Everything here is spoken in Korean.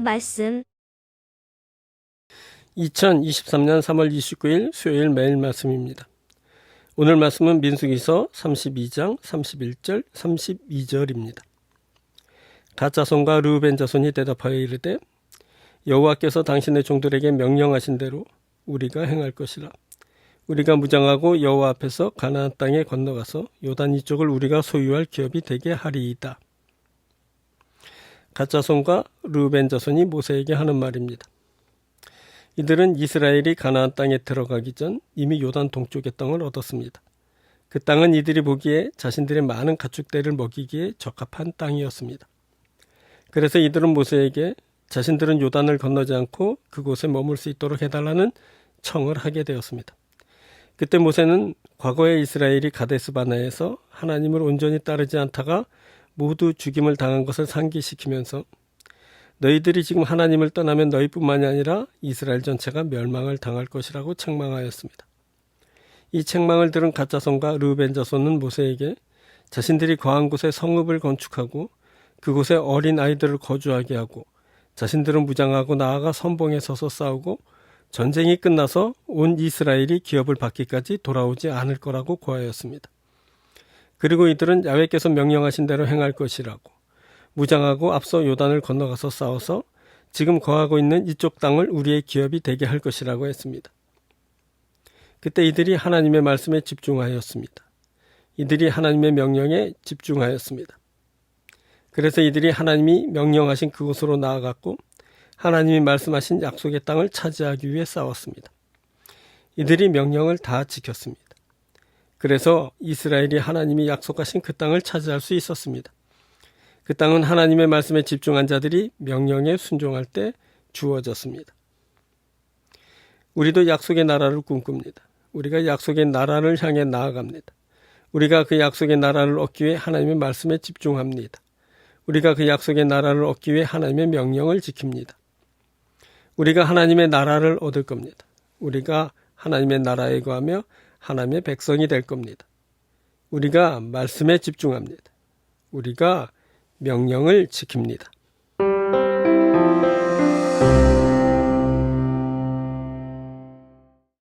말씀 2023년 3월 29일 수요일 매일 말씀입니다. 오늘 말씀은 민수기서 32장 31절 32절입니다. 가짜손과 르우벤 자손이 대답하여 이르되 여호와께서 당신의 종들에게 명령하신 대로 우리가 행할 것이라 우리가 무장하고 여호와 앞에서 가나안 땅에 건너가서 요단 이쪽을 우리가 소유할 기업이 되게 하리이다. 가짜손과 르우벤 자손이 모세에게 하는 말입니다. 이들은 이스라엘이 가나안 땅에 들어가기 전 이미 요단 동쪽의 땅을 얻었습니다. 그 땅은 이들이 보기에 자신들의 많은 가축대를 먹이기에 적합한 땅이었습니다. 그래서 이들은 모세에게 자신들은 요단을 건너지 않고 그곳에 머물 수 있도록 해달라는 청을 하게 되었습니다. 그때 모세는 과거에 이스라엘이 가데스 바나에서 하나님을 온전히 따르지 않다가 모두 죽임을 당한 것을 상기시키면서 너희들이 지금 하나님을 떠나면 너희뿐만이 아니라 이스라엘 전체가 멸망을 당할 것이라고 책망하였습니다. 이 책망을 들은 가짜손과 르벤 자손은 모세에게 자신들이 거한 곳에 성읍을 건축하고 그곳에 어린 아이들을 거주하게 하고 자신들은 무장하고 나아가 선봉에 서서 싸우고 전쟁이 끝나서 온 이스라엘이 기업을 받기까지 돌아오지 않을 거라고 고하였습니다. 그리고 이들은 야훼께서 명령하신 대로 행할 것이라고 무장하고 앞서 요단을 건너가서 싸워서 지금 거하고 있는 이쪽 땅을 우리의 기업이 되게 할 것이라고 했습니다. 그때 이들이 하나님의 말씀에 집중하였습니다. 이들이 하나님의 명령에 집중하였습니다. 그래서 이들이 하나님이 명령하신 그곳으로 나아갔고 하나님이 말씀하신 약속의 땅을 차지하기 위해 싸웠습니다. 이들이 명령을 다 지켰습니다. 그래서 이스라엘이 하나님이 약속하신 그 땅을 차지할 수 있었습니다. 그 땅은 하나님의 말씀에 집중한 자들이 명령에 순종할 때 주어졌습니다. 우리도 약속의 나라를 꿈꿉니다. 우리가 약속의 나라를 향해 나아갑니다. 우리가 그 약속의 나라를 얻기 위해 하나님의 말씀에 집중합니다. 우리가 그 약속의 나라를 얻기 위해 하나님의 명령을 지킵니다. 우리가 하나님의 나라를 얻을 겁니다. 우리가 하나님의 나라에 거하며 하나님의 백성이 될 겁니다. 우리가 말씀에 집중합니다. 우리가 명령을 지킵니다.